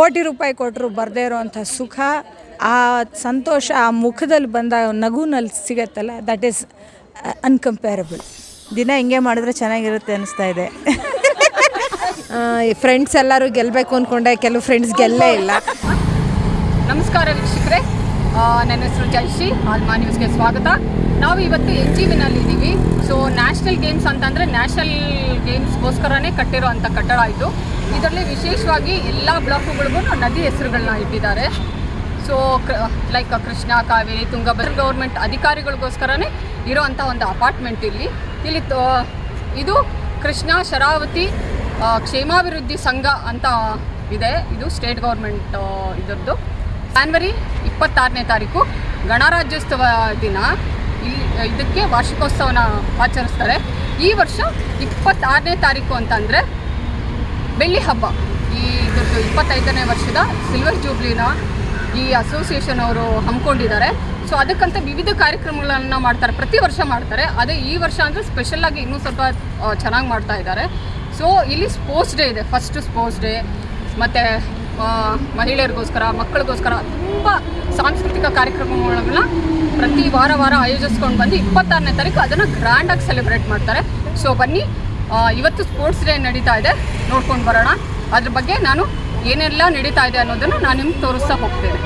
ಕೋಟಿ ರೂಪಾಯಿ ಕೊಟ್ಟರು ಬರದೇ ಇರೋವಂಥ ಸುಖ ಆ ಸಂತೋಷ ಆ ಮುಖದಲ್ಲಿ ಬಂದ ನಗುನಲ್ಲಿ ಸಿಗತ್ತಲ್ಲ ದಟ್ ಈಸ್ ಅನ್ಕಂಪೇರಬಲ್ ದಿನ ಹಿಂಗೆ ಮಾಡಿದ್ರೆ ಚೆನ್ನಾಗಿರುತ್ತೆ ಅನಿಸ್ತಾ ಇದೆ. ಫ್ರೆಂಡ್ಸ್ ಎಲ್ಲರೂ ಗೆಲ್ಲಬೇಕು ಅಂದ್ಕೊಂಡೆ ಕೆಲವು ಫ್ರೆಂಡ್ಸ್ ಗೆಲ್ಲೇ ಇಲ್ಲ. ನಮಸ್ಕಾರ ವೀಕ್ಷಕರೇ. ಆ, ನನ್ನ ಹೆಸರು ಜೈಶ್ರೀ ಆಲ್ಮಾ ನ್ಯೂಸ್ಗೆ ಸ್ವಾಗತ. ನಾವು ಇವತ್ತು ಎನ್ ಜಿ ವಿನಲ್ಲಿ ಇದ್ದೀವಿ ಸೊ ನ್ಯಾಷನಲ್ ಗೇಮ್ಸ್ ಅಂತಂದರೆ ನ್ಯಾಷನಲ್ ಗೇಮ್ಸ್ಗೋಸ್ಕರನೇ ಕಟ್ಟಿರೋ ಅಂಥ ಕಟ್ಟಡ ಇದು. ಇದರಲ್ಲಿ ವಿಶೇಷವಾಗಿ ಎಲ್ಲ ಬ್ಲಾಕುಗಳಿಗೂ ನದಿ ಹೆಸರುಗಳನ್ನ ಇಟ್ಟಿದ್ದಾರೆ. So like Krishna, Kaveri, Tungabhadra government ಅಧಿಕಾರಿಗಳಿಗೋಸ್ಕರನೇ ಇರೋವಂಥ ಒಂದು ಅಪಾರ್ಟ್ಮೆಂಟ್ ಇಲ್ಲಿ. ಇಲ್ಲಿ ಇದು ಕೃಷ್ಣ ಶರಾವತಿ ಕ್ಷೇಮಾಭಿವೃದ್ಧಿ ಸಂಘ ಅಂತ ಇದೆ. ಇದು ಸ್ಟೇಟ್ ಗೌರ್ಮೆಂಟ್ ಇದರದ್ದು. ಜಾನ್ವರಿ ಇಪ್ಪತ್ತಾರನೇ ತಾರೀಕು ಗಣರಾಜ್ಯೋತ್ಸವ ದಿನ. ಇಲ್ಲಿ ಇದಕ್ಕೆ ವಾರ್ಷಿಕೋತ್ಸವನ ಆಚರಿಸ್ತಾರೆ. ಈ ವರ್ಷ ಇಪ್ಪತ್ತಾರನೇ ತಾರೀಕು ಅಂತಂದರೆ ಬೆಳ್ಳಿ ಹಬ್ಬ. ಈ ಇದ್ರದ್ದು ಇಪ್ಪತ್ತೈದನೇ ವರ್ಷದ ಸಿಲ್ವರ್ ಜೂಬ್ಲಿನ ಈ ಅಸೋಸಿಯೇಷನ್ ಅವರು ಹಮ್ಮಿಕೊಂಡಿದ್ದಾರೆ. ಸೊ ಅದಕ್ಕಂತ ವಿವಿಧ ಕಾರ್ಯಕ್ರಮಗಳನ್ನು ಮಾಡ್ತಾರೆ. ಪ್ರತಿ ವರ್ಷ ಮಾಡ್ತಾರೆ. ಅದೇ ಈ ವರ್ಷ ಅಂದರೆ ಸ್ಪೆಷಲ್ಲಾಗಿ ಇನ್ನೂ ಸ್ವಲ್ಪ ಚೆನ್ನಾಗಿ ಮಾಡ್ತಾ ಇದ್ದಾರೆ. ಸೊ ಇಲ್ಲಿ ಸ್ಪೋರ್ಟ್ಸ್ ಡೇ ಇದೆ. ಫಸ್ಟ್ ಸ್ಪೋರ್ಟ್ಸ್ ಡೇ ಮತ್ತು ಮಹಿಳೆಯರಿಗೋಸ್ಕರ, ಮಕ್ಕಳಿಗೋಸ್ಕರ ತುಂಬ ಸಾಂಸ್ಕೃತಿಕ ಕಾರ್ಯಕ್ರಮಗಳನ್ನ ಪ್ರತಿ ವಾರ ವಾರ ಆಯೋಜಿಸ್ಕೊಂಡು ಬಂದು ಇಪ್ಪತ್ತಾರನೇ ತಾರೀಕು ಅದನ್ನು ಗ್ರ್ಯಾಂಡಾಗಿ ಸೆಲೆಬ್ರೇಟ್ ಮಾಡ್ತಾರೆ. ಸೊ ಬನ್ನಿ ಇವತ್ತು ಸ್ಪೋರ್ಟ್ಸ್ ಡೇ ನಡೀತಾ ಇದೆ. ನೋಡ್ಕೊಂಡು ಬರೋಣ. ಅದ್ರ ಬಗ್ಗೆ ನಾನು ಏನೆಲ್ಲ ನಡೀತಾ ಇದೆ ಅನ್ನೋದನ್ನು ನಾನು ನಿಮ್ಗೆ ತೋರಿಸ್ತಾ ಹೋಗ್ತೇನೆ.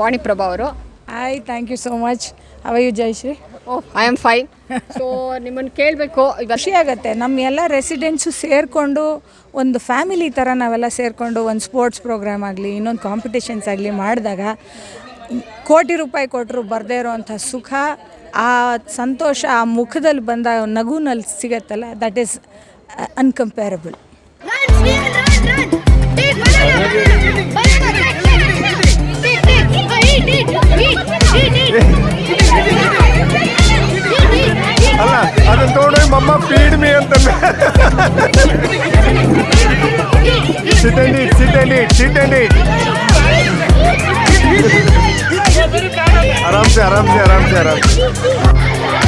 ವಾಣಿಪ್ರಭಾ ಅವರು. Hi thank you so much how are you Jayashree oh I am fine so ನಿಮ್ಮನ್ನು ಕೇಳಬೇಕು ಖುಷಿ ಆಗುತ್ತೆ. ನಮ್ಮ ಎಲ್ಲ ರೆಸಿಡೆನ್ಸು ಸೇರಿಕೊಂಡು ಒಂದು ಫ್ಯಾಮಿಲಿ ಥರ ನಾವೆಲ್ಲ ಸೇರಿಕೊಂಡು ಒಂದು ಸ್ಪೋರ್ಟ್ಸ್ ಪ್ರೋಗ್ರಾಮ್ ಆಗಲಿ ಇನ್ನೊಂದು ಕಾಂಪಿಟೇಷನ್ಸ್ ಆಗಲಿ ಮಾಡಿದಾಗ ಕೋಟಿ ರೂಪಾಯಿ ಕೊಟ್ಟರು ಬರದೇ ಇರೋವಂಥ ಸುಖ ಆ ಸಂತೋಷ ಆ ಮುಖದಲ್ಲಿ ಬಂದ ನಗುನಲ್ಲಿ ಸಿಗತ್ತಲ್ಲ ದಟ್ ಈಸ್ ಅನ್ಕಂಪೇರಬಲ್ ಅಲ್ಲ ಅದನ್ನ ತಗೊಂಡು ಮಮ್ಮ ಫೀಡ್ ಮೀ ಅಂತ ಸಿಟಂಡಿ ಸಿಟಂಡಿ ಸಿಟಂಡಿ ಆರಾಮ್ಸೆ ಆರಾಮ್ಸೆ ಆರಾಮ್ಸೆ ಆರಾಮ್ಸೆ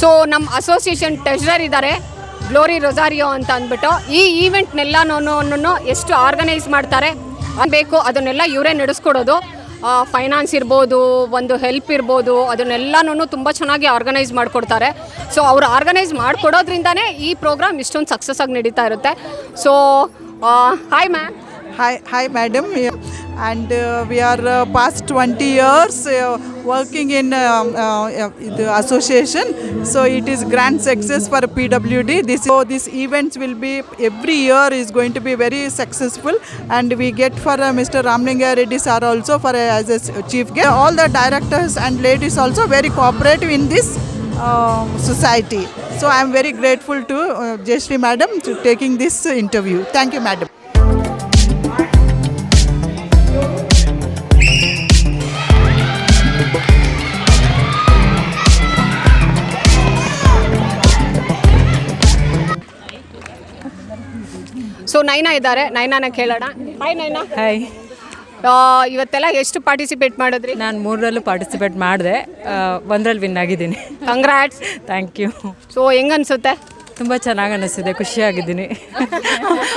ಸೊ ನಮ್ಮ ಅಸೋಸಿಯೇಷನ್ ಟ್ರೆಷರರ್ ಇದ್ದಾರೆ. ಗ್ಲೋರಿ ರೊಸಾರಿಯೋ ಅಂತ ಅಂದ್ಬಿಟ್ಟು ಈ ಈವೆಂಟ್ನೆಲ್ಲನೂ ಎಷ್ಟು ಆರ್ಗನೈಸ್ ಮಾಡ್ತಾರೆ ಬೇಕು ಅದನ್ನೆಲ್ಲ ಇವರೇ ನಡೆಸ್ಕೊಡೋದು. ಫೈನಾನ್ಸ್ ಇರ್ಬೋದು, ಒಂದು ಹೆಲ್ಪ್ ಇರ್ಬೋದು ಅದನ್ನೆಲ್ಲನೂ ತುಂಬ ಚೆನ್ನಾಗಿ ಆರ್ಗನೈಸ್ ಮಾಡಿಕೊಡ್ತಾರೆ. ಸೊ, ಅವ್ರು ಆರ್ಗನೈಸ್ ಮಾಡಿಕೊಡೋದ್ರಿಂದನೇ ಈ ಪ್ರೋಗ್ರಾಮ್ ಇಷ್ಟೊಂದು ಸಕ್ಸಸ್ ಆಗಿ ನಡೀತಾ ಇರುತ್ತೆ. So hi ma'am hi hi madam. And uh, we are uh, past 20 years uh, working in um, the association. So it is grand success for PWD. This so this events will be every year is going to be very successful. And we get for Mr. Ramlinga Reddy sir also for as a chief guest. All the directors and ladies also very cooperative in this. Uh, society. So I am very grateful to uh, Jayashree madam to taking this interview. Thank you, madam. So Naina ಇದ್ದಾರೆ. ನೈನಾನ ಕೇಳೋಣ. Hi Naina. Hi ಇವತ್ತೆಲ್ಲ ಎಷ್ಟು participate ಮಾಡಿದ್ರಿ? ನಾನು ಮೂರರಲ್ಲೂ participate ಮಾಡಿದೆ. ಒಂದರಲ್ಲಿ win ಆಗಿದ್ದೀನಿ. ಕಂಗ್ರಾಟ್ಸ್ ಥ್ಯಾಂಕ್ ಯು ಸೊ ಹೆಂಗನ್ಸುತ್ತೆ? ತುಂಬ ಚೆನ್ನಾಗಿ ಅನ್ನಿಸ್ತಿದೆ ಖುಷಿಯಾಗಿದ್ದೀನಿ.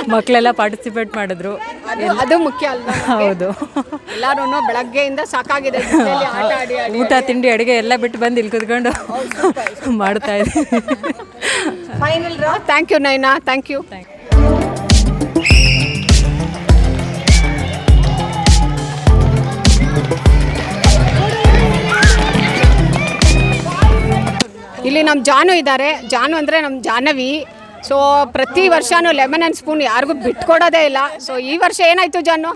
ಮಕ್ಕಳೆಲ್ಲ ಪಾರ್ಟಿಸಿಪೇಟ್ ಮಾಡಿದ್ರು. ಅದು- ಮುಖ್ಯ ಅಲ್ಲ ಹೌದು. ಎಲ್ಲರೂ ಬೆಳಗ್ಗೆಯಿಂದ ಸಾಕಾಗಿದೆ. ಊಟ ತಿಂಡಿ ಅಡುಗೆ ಎಲ್ಲ ಬಿಟ್ಟು ಬಂದು ಇಲ್ಲಿ ಕುತ್ಕೊಂಡು ಮಾಡ್ತಾ ಇದ್ದೀನಿ. Thank you Naina. Thank you ಇಲ್ಲಿ ನಮ್ಮ ಜಾನು ಇದ್ದಾರೆ. ಜಾನು ಅಂದರೆ ನಮ್ಮ ಜಾಹ್ನವಿ. ಸೊ ಪ್ರತಿ ವರ್ಷನೂ ಲೆಮನ್ ಆ್ಯಂಡ್ ಸ್ಪೂನ್ ಯಾರಿಗೂ ಬಿಟ್ಕೊಡೋದೇ ಇಲ್ಲ. ಸೊ ಈ ವರ್ಷ ಏನಾಯ್ತು ಜಾನು?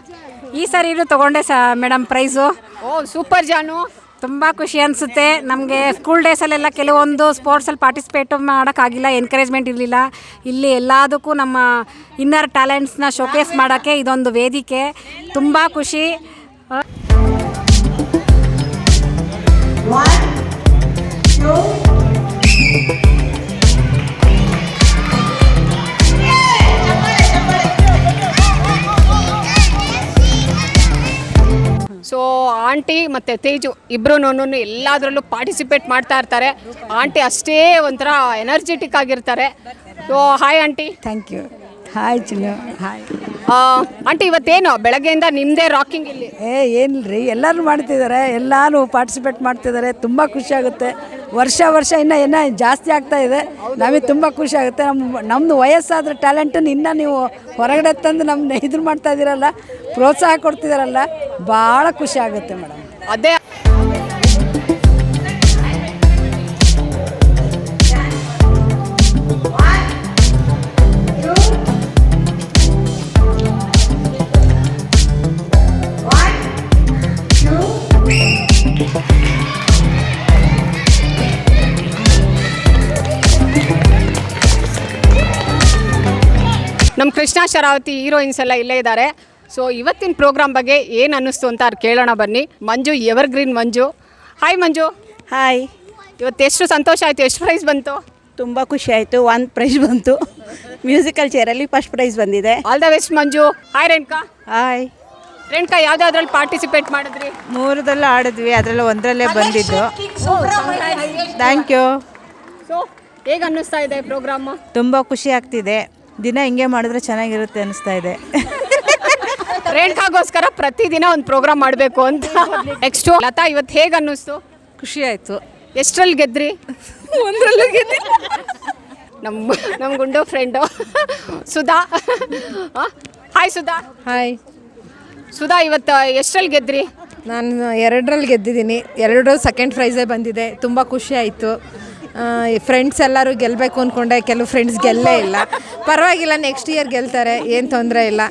ಈ ಸರಿ ಇದು ತೊಗೊಂಡೆ ಸ ಮೇಡಮ್ ಪ್ರೈಸು ಓ ಸೂಪರ್ ಜಾನು. ತುಂಬ ಖುಷಿ ಅನಿಸುತ್ತೆ. ನಮಗೆ ಸ್ಕೂಲ್ ಡೇಸಲ್ಲೆಲ್ಲ ಕೆಲವೊಂದು ಸ್ಪೋರ್ಟ್ಸಲ್ಲಿ ಪಾರ್ಟಿಸಿಪೇಟ್ ಮಾಡೋಕ್ಕಾಗಿಲ್ಲ ಎನ್ಕರೇಜ್ಮೆಂಟ್ ಇರಲಿಲ್ಲ. ಇಲ್ಲಿ ಎಲ್ಲದಕ್ಕೂ ನಮ್ಮ ಇನ್ನರ್ ಟ್ಯಾಲೆಂಟ್ಸ್ನ ಶೋಕೇಸ್ ಮಾಡೋಕ್ಕೆ ಇದೊಂದು ವೇದಿಕೆ. ತುಂಬ ಖುಷಿ. ಸೊ ಆಂಟಿ ಮತ್ತು ತೇಜು ಇಬ್ಬರೂ ಎಲ್ಲದರಲ್ಲೂ ಪಾರ್ಟಿಸಿಪೇಟ್ ಮಾಡ್ತಾ ಇರ್ತಾರೆ. ಆಂಟಿ ಅಷ್ಟೇ ಒಂಥರ ಎನರ್ಜೆಟಿಕ್ ಆಗಿರ್ತಾರೆ. So hi aunty thank you hi Chinnu hi aunty ಇವತ್ತೇನು? ಬೆಳಗ್ಗೆಯಿಂದ ನಿಮ್ಮದೇ ರಾಕಿಂಗ್ ಇಲ್ಲಿ. ಏ ಏನಿಲ್ರಿ ಎಲ್ಲರೂ ಮಾಡ್ತಿದ್ದಾರೆ ಎಲ್ಲರೂ ಪಾರ್ಟಿಸಿಪೇಟ್ ಮಾಡ್ತಿದ್ದಾರೆ ತುಂಬ ಖುಷಿ ಆಗುತ್ತೆ. ವರ್ಷ ವರ್ಷ ಇನ್ನೂ ಇನ್ನೂ ಜಾಸ್ತಿ ಆಗ್ತಾ ಇದೆ. ನಮಗೆ ತುಂಬ ಖುಷಿ ಆಗುತ್ತೆ. ನಮ್ಮ ನಮ್ಮದು ವಯಸ್ಸಾದ್ರೆ ಟ್ಯಾಲೆಂಟನ್ನು ಇನ್ನೂ ನೀವು ಹೊರಗಡೆ ತಂದು ನಮ್ಮನ್ನ ಇದ್ರ ಮಾಡ್ತಾ ಇದ್ದೀರಲ್ಲ ಪ್ರೋತ್ಸಾಹ ಕೊಡ್ತಿದ್ದೀರಲ್ಲ ಭಾಳ ಖುಷಿ ಆಗುತ್ತೆ ಮೇಡಮ್ ಅದೇ ಕೃಷ್ಣ ಶರಾವತಿ ಹೀರೋಯಿನ್ಸ್ ಎಲ್ಲ ಇಲ್ಲೇ ಇದ್ದಾರೆ. ಸೊ ಇವತ್ತಿನ ಪ್ರೋಗ್ರಾಮ್ ಬಗ್ಗೆ ಏನು ಅನ್ನಿಸ್ತು ಅಂತ ಅವ್ರು ಕೇಳೋಣ ಬನ್ನಿ. Manju evergreen Manju. Hi Manju. Hi ಇವತ್ತು ಎಷ್ಟು ಸಂತೋಷ ಆಯಿತು? ಎಷ್ಟು ಪ್ರೈಸ್ ಬಂತು? ತುಂಬ ಖುಷಿ ಆಯಿತು. ಒಂದು ಪ್ರೈಸ್ ಬಂತು. ಮ್ಯೂಸಿಕಲ್ ಚೇರಲ್ಲಿ ಫಸ್ಟ್ ಪ್ರೈಸ್ ಬಂದಿದೆ. All the best Manju. Hi Renuka. Hi Renuka ಯಾವುದಾದ್ರಲ್ಲಿ participate ಮಾಡಿದ್ರಿ? ಮೂರದಲ್ಲೂ ಆಡಿದ್ವಿ. ಅದರಲ್ಲಿ ಒಂದರಲ್ಲೇ ಬಂದಿದ್ದು. ಥ್ಯಾಂಕ್ ಯು ಸೊ ಹೇಗೆ ಅನ್ನಿಸ್ತಾ ಇದೆ ಪ್ರೋಗ್ರಾಮು ತುಂಬ ಖುಷಿ ಆಗ್ತಿದೆ. ದಿನ ಹಿಂಗೆ ಮಾಡಿದ್ರೆ ಚೆನ್ನಾಗಿರುತ್ತೆ ಅನಿಸ್ತಾ ಇದೆ. ರೇಣುಕಾಗೋಸ್ಕರ ಪ್ರತಿದಿನ ಒಂದು ಪ್ರೋಗ್ರಾಮ್ ಮಾಡಬೇಕು ಅಂತ. ನೆಕ್ಸ್ಟು ಲತಾ ಇವತ್ತು ಹೇಗೆ ಅನ್ನಿಸ್ತು? ಖುಷಿ ಆಯಿತು. ಎಷ್ಟರಲ್ಲಿ ಗೆದ್ರಿ? ಒಂದರಲ್ಲೂ ಗೆದ್ರಿ ನಮ್ಮ ನಮ್ಮ ಗುಂಡೋ friend Sudha. Hi Sudha. Hi Sudha ಇವತ್ತು ಎಷ್ಟರಲ್ಲಿ ಗೆದ್ರಿ? ನಾನು ಎರಡರಲ್ಲಿ ಗೆದ್ದಿದ್ದೀನಿ. ಎರಡರಲ್ಲಿ ಸೆಕೆಂಡ್ ಪ್ರೈಸೇ ಬಂದಿದೆ. ತುಂಬ ಖುಷಿ ಆಯಿತು. ಫ್ರೆಂಡ್ಸ್ ಎಲ್ಲರೂ ಗೆಲ್ಲಬೇಕು ಅಂದ್ಕೊಂಡೆ ಕೆಲವು ಫ್ರೆಂಡ್ಸ್ ಗೆಲ್ಲೇ ಇಲ್ಲ. ಪರವಾಗಿಲ್ಲ ನೆಕ್ಸ್ಟ್ ಇಯರ್ ಗೆಲ್ತಾರೆ ಏನು ತೊಂದರೆ ಇಲ್ಲ.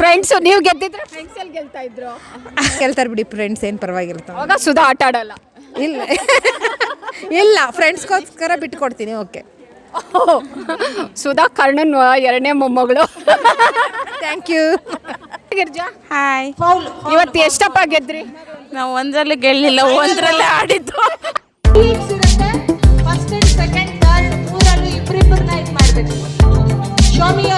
ಫ್ರೆಂಡ್ಸು ನೀವು ಗೆದ್ದಿದ್ರೆ ಫ್ರೆಂಡ್ಸ್ ಎಲ್ಲಿ ಗೆಲ್ತಾ ಇದ್ರು? ಗೆಲ್ತಾರೆ ಬಿಡಿ ಫ್ರೆಂಡ್ಸ್ ಏನು ಪರವಾಗಿಲ್ಲ ತಗೋ. ಅವಾಗ ಸುಧಾ ಆಟ ಆಡಲ್ಲ. ಇಲ್ಲ. ಇಲ್ಲ ಫ್ರೆಂಡ್ಸ್ಗೋಸ್ಕರ ಬಿಟ್ಕೊಡ್ತೀನಿ ಓಕೆ ಸುಧಾ ಕರ್ಣನ್ ಎರಡನೇ ಮೊಮ್ಮಗಳು. Thank you Girja? ಹಾಯ್ ಇವತ್ತು ಎಷ್ಟಪ್ಪ ಗೆದ್ರಿ? ನಾವು ಒಂದರಲ್ಲಿ ಗೆಲ್ಲಿಲ್ಲ ಒಂದರಲ್ಲೇ ಆಡಿದ್ದು. Show me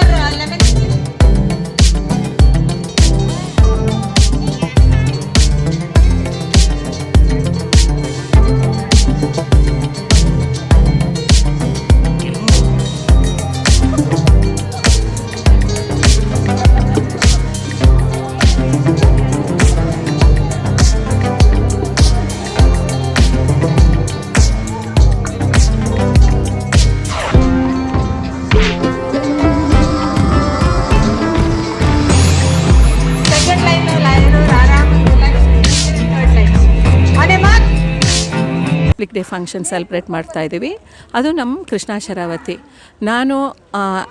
republic day function celebrate ಮಾಡ್ತಾ ಇದ್ದೀವಿ ಅದು ನಮ್ಮ ಕೃಷ್ಣ ಶರಾವತಿ. ನಾನು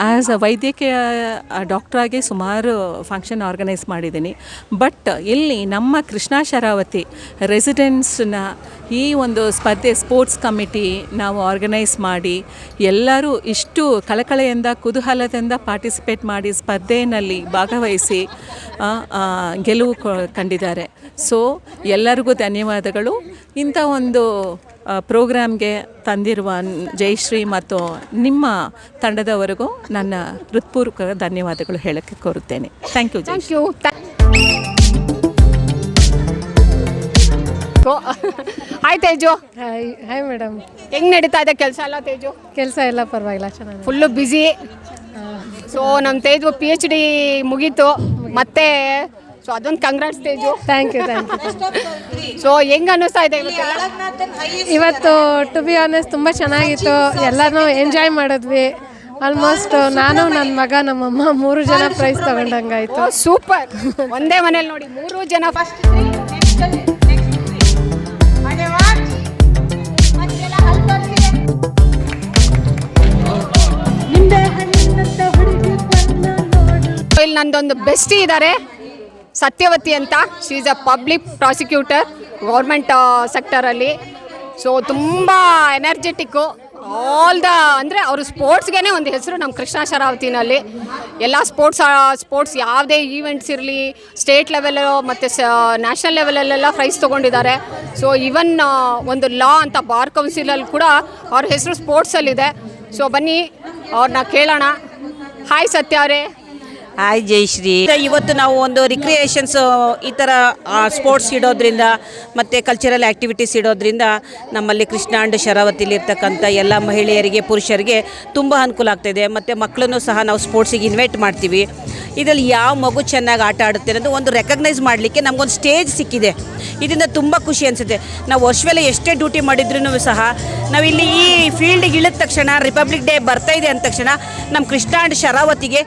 ಆ್ಯಸ್ ಅ ವೈದ್ಯಕೀಯ ಡಾಕ್ಟ್ರಾಗಿ ಸುಮಾರು ಫಂಕ್ಷನ್ ಆರ್ಗನೈಸ್ ಮಾಡಿದ್ದೀನಿ. ಬಟ್ ಇಲ್ಲಿ ನಮ್ಮ ಕೃಷ್ಣ ಶರಾವತಿ ರೆಸಿಡೆನ್ಸ್ನ ಈ ಒಂದು ಸ್ಪರ್ಧೆ ಸ್ಪೋರ್ಟ್ಸ್ ಕಮಿಟಿ ನಾವು ಆರ್ಗನೈಸ್ ಮಾಡಿ ಎಲ್ಲರೂ ಇಷ್ಟು ಕಳಕಳೆಯಿಂದ, ಕುತೂಹಲದಿಂದ ಪಾರ್ಟಿಸಿಪೇಟ್ ಮಾಡಿ ಸ್ಪರ್ಧೆಯಲ್ಲಿ ಭಾಗವಹಿಸಿ ಗೆಲುವು ಕಂಡಿದ್ದಾರೆ. ಸೊ ಎಲ್ಲರಿಗೂ ಧನ್ಯವಾದಗಳು. ಇಂಥ ಒಂದು ಪ್ರೋಗ್ರಾಮ್ಗೆ ತಂದಿರುವ ಜಯಶ್ರೀ ಮತ್ತು ನಿಮ್ಮ ತಂಡದವರೆಗೂ ನನ್ನ ಹೃತ್ಪೂರ್ವಕ ಧನ್ಯವಾದಗಳು ಹೇಳಕ್ಕೆ ಕೋರುತ್ತೇನೆ. Thank you thank you hi Teju hi hi madam ಹೆಂಗ್ ನಡೀತಾ ಇದೆ ಕೆಲಸ ಎಲ್ಲ ತೇಜು ಕೆಲಸ ಎಲ್ಲ ಪರವಾಗಿಲ್ಲ ಚೆನ್ನಾಗಿ ಫುಲ್ಲು ಬ್ಯುಸಿ ಸೊ ನಮ್ಮ ತೇಜು ಪಿ ಎಚ್ ಡಿ ಮುಗೀತು. ಮತ್ತೆ ಸೊ ಅದೊಂದು congrats Teju thank you thank you so ಹೆಂಗ್ ಅನ್ನಿಸ್ತಾ ಇದೆ? ಇವತ್ತು ಟು ಬಿ ಆನೆಸ್ಟ್ ತುಂಬ ಚೆನ್ನಾಗಿತ್ತು. ಎಲ್ಲಾನು ಎಂಜಾಯ್ ಮಾಡಿದ್ವಿ. ಆಲ್ಮೋಸ್ಟ್ ನಾನು ನನ್ನ ಮಗ ನಮ್ಮಮ್ಮ ಮೂರು ಜನ ಪ್ರೈಸ್ ತಗೊಂಡಂಗಾಯ್ತು. ಸೂಪರ್ ಒಂದೇ ಮನೇಲಿ ನೋಡಿ ಮೂರು ಜನ ಫಸ್ಟ್ ನಂದೊಂದು ಬೆಸ್ಟಿ ಇದ್ದಾರೆ ಸತ್ಯವತಿ ಅಂತ. She is a public prosecutor government ಸೆಕ್ಟರಲ್ಲಿ so ತುಂಬ ಎನರ್ಜೆಟಿಕ್ಕು ಆಲ್ ದ ಅಂದರೆ ಅವರು ಸ್ಪೋರ್ಟ್ಸ್ಗೆ ಒಂದು ಹೆಸರು ನಮ್ಮ ಕೃಷ್ಣ ಶರಾವತಿನಲ್ಲಿ. ಎಲ್ಲ ಸ್ಪೋರ್ಟ್ಸ್ ಸ್ಪೋರ್ಟ್ಸ್ ಯಾವುದೇ ಈವೆಂಟ್ಸ್ ಇರಲಿ ಸ್ಟೇಟ್ ಲೆವೆಲ್ಲು ಮತ್ತು ಸ ನ್ಯಾಷನಲ್ ಲೆವೆಲಲ್ಲೆಲ್ಲ ಪ್ರೈಸ್ ತೊಗೊಂಡಿದ್ದಾರೆ. ಸೊ ಇವನ್ ಒಂದು ಲಾ ಅಂತ ಬಾರ್ ಕೌನ್ಸಿಲಲ್ಲಿ ಕೂಡ ಅವ್ರ ಹೆಸರು ಸ್ಪೋರ್ಟ್ಸಲ್ಲಿದೆ ಸೊ ಬನ್ನಿ ಅವ್ರನ್ನ ಕೇಳೋಣ. ಹಾಯ್ ಸತ್ಯ ಅವರೇ. ಹಾಯ್ ಜಯಶ್ರೀ ಇವತ್ತು ನಾವು ಒಂದು ರಿಕ್ರಿಯೇಷನ್ಸ್ ಈ ಥರ ಸ್ಪೋರ್ಟ್ಸ್ ಇಡೋದ್ರಿಂದ ಮತ್ತು ಕಲ್ಚರಲ್ ಆ್ಯಕ್ಟಿವಿಟೀಸ್ ಇಡೋದ್ರಿಂದ ನಮ್ಮಲ್ಲಿ ಕೃಷ್ಣ ಅಂಡ್ ಶರಾವತಿಲಿ ಇರ್ತಕ್ಕಂಥ ಎಲ್ಲ ಮಹಿಳೆಯರಿಗೆ, ಪುರುಷರಿಗೆ ತುಂಬ ಅನುಕೂಲ ಆಗ್ತಾಯಿದೆ ಮತ್ತು ಮಕ್ಕಳನ್ನು ಸಹ ನಾವು ಸ್ಪೋರ್ಟ್ಸಿಗೆ ಇನ್ವೈಟ್ ಮಾಡ್ತೀವಿ. ಇದರಲ್ಲಿ ಯಾವ ಮಗು ಚೆನ್ನಾಗಿ ಆಟ ಆಡುತ್ತೆ ಅನ್ನೋದು ಒಂದು ರೆಕಗ್ನೈಸ್ ಮಾಡಲಿಕ್ಕೆ ನಮಗೊಂದು ಸ್ಟೇಜ್ ಸಿಕ್ಕಿದೆ. ಇದರಿಂದ ತುಂಬ ಖುಷಿ ಅನಿಸುತ್ತೆ. ನಾವು ವರ್ಷವೆಲ್ಲ ಎಷ್ಟೇ ಡ್ಯೂಟಿ ಮಾಡಿದ್ರೂ ಸಹ ನಾವಿಲ್ಲಿ ಈ ಫೀಲ್ಡಿಗೆ ಇಳಿದ ತಕ್ಷಣ ರಿಪಬ್ಲಿಕ್ ಡೇ ಬರ್ತಾ ಇದೆ ಅಂದ ತಕ್ಷಣ ನಮ್ಮ ಕೃಷ್ಣ ಅಂಡ್ ಶರಾವತಿಗೆ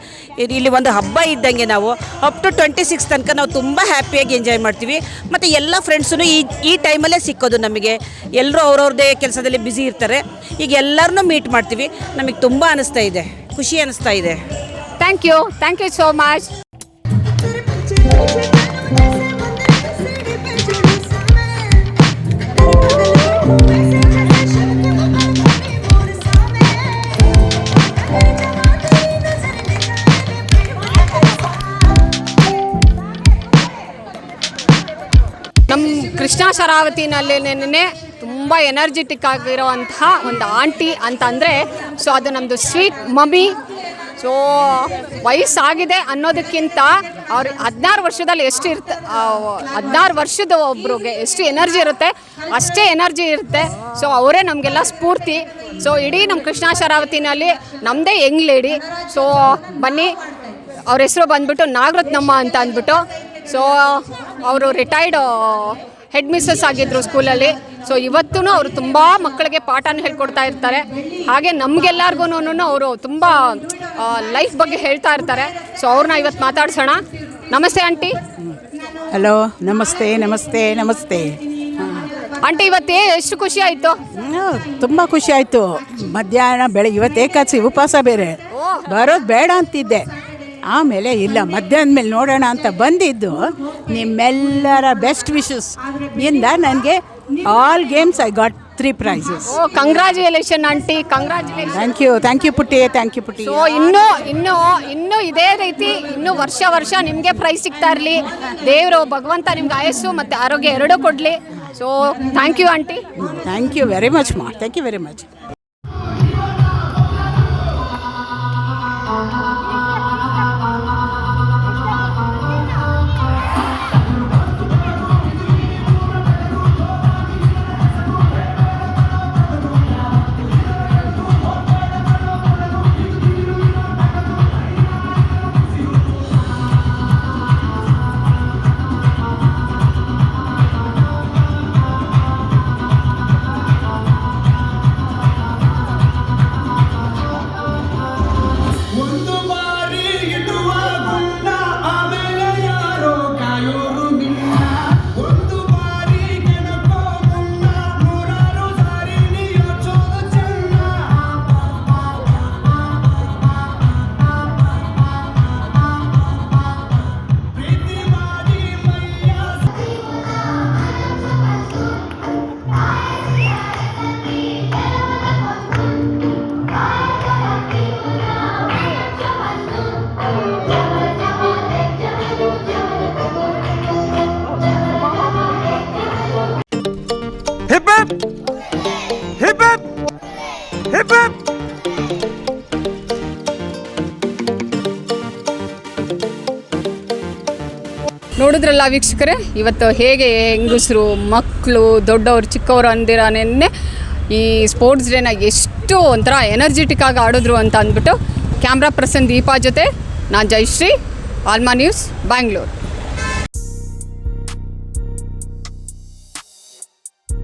ಇಲ್ಲಿ ಒಂದು ಇದ್ದಂಗೆ ನಾವು ಅಪ್ ಟು ಟ್ವೆಂಟಿ ಸಿಕ್ಸ್ ತನಕ ನಾವು ತುಂಬ ಹ್ಯಾಪಿಯಾಗಿ ಎಂಜಾಯ್ ಮಾಡ್ತೀವಿ. ಮತ್ತು ಎಲ್ಲ ಫ್ರೆಂಡ್ಸೂ ಈ ಈ ಟೈಮಲ್ಲೇ ಸಿಕ್ಕೋದು ನಮಗೆ. ಎಲ್ಲರೂ ಅವ್ರವ್ರದ್ದೇ ಕೆಲಸದಲ್ಲಿ ಬ್ಯುಸಿ ಇರ್ತಾರೆ. ಈಗ ಎಲ್ಲರನ್ನೂ ಮೀಟ್ ಮಾಡ್ತೀವಿ. ನಮಗೆ ತುಂಬ ಅನಿಸ್ತಾ ಇದೆ. ಖುಷಿ ಅನಿಸ್ತಾ ಇದೆ. Thank you thank you so much Krishna ನೆನೆ ತುಂಬ ಎನರ್ಜೆಟಿಕ್ ಆಗಿರುವಂತಹ ಒಂದು ಆಂಟಿ ಅಂತ ಅಂದರೆ ಸೊ ಅದು ನಮ್ಮದು ಸ್ವೀಟ್ ಮಮ್ಮಿ ಸೊ ವಯಸ್ಸಾಗಿದೆ ಅನ್ನೋದಕ್ಕಿಂತ ಅವ್ರು ಹದಿನಾರು ವರ್ಷದಲ್ಲಿ ಎಷ್ಟು ಇರ್ತ ಹದಿನಾರು ವರ್ಷದ ಒಬ್ರಿಗೆ ಎಷ್ಟು ಎನರ್ಜಿ ಇರುತ್ತೆ, ಅಷ್ಟೇ ಎನರ್ಜಿ ಇರುತ್ತೆ. ಸೊ ಅವರೇ ನಮಗೆಲ್ಲ ಸ್ಫೂರ್ತಿ. ಸೊ ಇಡೀ ನಮ್ಮ ಕೃಷ್ಣ ಶರಾವತಿನಲ್ಲಿ ನಮ್ಮದೇ ಯಂಗ್ ಲೇಡಿ ಸೊ ಬನ್ನಿ, ಅವ್ರ ಹೆಸರು ಬಂದ್ಬಿಟ್ಟು ನಾಗರತ್ನಮ್ಮ ಅಂತ ಅಂದ್ಬಿಟ್ಟು. ಸೊ ಅವರು ರಿಟೈರ್ಡ್ ಹೆಡ್ ಮಿಸ್ಸಸ್ ಆಗಿದ್ರು ಸ್ಕೂಲಲ್ಲಿ. ಸೊ ಇವತ್ತೂ ಅವರು ತುಂಬ ಮಕ್ಕಳಿಗೆ ಪಾಠನ ಹೇಳ್ಕೊಡ್ತಾ ಇರ್ತಾರೆ. ಹಾಗೆ ನಮಗೆಲ್ಲರಿಗೂ ಅವರು ತುಂಬ ಲೈಫ್ ಬಗ್ಗೆ ಹೇಳ್ತಾ ಇರ್ತಾರೆ. ಸೊ ಅವ್ರನ್ನ ಇವತ್ತು ಮಾತಾಡ್ಸೋಣ. ನಮಸ್ತೆ ಆಂಟಿ. ಹಲೋ ನಮಸ್ತೆ ನಮಸ್ತೆ ನಮಸ್ತೆ. ಆಂಟಿ ಇವತ್ತೇ ಎಷ್ಟು ಖುಷಿ ಆಯಿತು? ತುಂಬ ಖುಷಿ ಆಯಿತು. ಮಧ್ಯಾಹ್ನ ಬೆಳಗ್ಗೆ ಇವತ್ತು ಏಕಾದಶಿ ಉಪವಾಸ ಬೇರೆ. ಬರೋದು ಬೇಡ ಅಂತಿದ್ದೆ. ಆಮೇಲೆ ಇಲ್ಲ ಮಧ್ಯಾಹ್ನ ಮೇಲೆ ನೋಡೋಣ ಅಂತ ಬಂದಿದ್ದು ನಿಮ್ಮೆಲ್ಲರ ಬೆಸ್ಟ್ ವಿಶಸ್ ಇಂದ ನನಗೆ all games I got three prizes oh congratulation aunty congratulation thank you thank you ಪುಟ್ಟಿ ಥ್ಯಾಂಕ್ ಯು ಪುಟ್ಟಿ. ಸೊ ಇನ್ನೂ ಇನ್ನೂ ಇನ್ನೂ ಇದೇ ರೀತಿ ಇನ್ನೂ ವರ್ಷ ವರ್ಷ ನಿಮಗೆ ಪ್ರೈಸ್ ಸಿಗ್ತಾ ಇರಲಿ. ದೇವರು ಭಗವಂತ ನಿಮ್ಗೆ ಆಯಸ್ಸು ಮತ್ತು ಆರೋಗ್ಯ ಎರಡೂ ಕೊಡಲಿ. So thank you aunty thank you very much ma thank you very much Hip hip! Hip hip! ನೋಡಿದ್ರಲ್ಲ ವೀಕ್ಷಕರೇ, ಇವತ್ತು ಹೇಗೆ ಹೆಂಗಸರು ಮಕ್ಕಳು ದೊಡ್ಡವರು, ಚಿಕ್ಕವರು ಅಂದಿರ ನೆನ್ನೆ ಈ ಸ್ಪೋರ್ಟ್ಸ್ ಡೇನ ಎಷ್ಟು ಒಂಥರ ಎನರ್ಜೆಟಿಕ್ ಆಗಿ ಆಡಿದ್ರು ಅಂತ ಅಂದ್ಬಿಟ್ಟು ಕ್ಯಾಮ್ರಾ ಪರ್ಸನ್ ದೀಪಾ ಜೊತೆ ನಾನು ಜಯಶ್ರೀ ಆಲ್ಮಾ ನ್ಯೂಸ್ ಬ್ಯಾಂಗ್ಳೂರು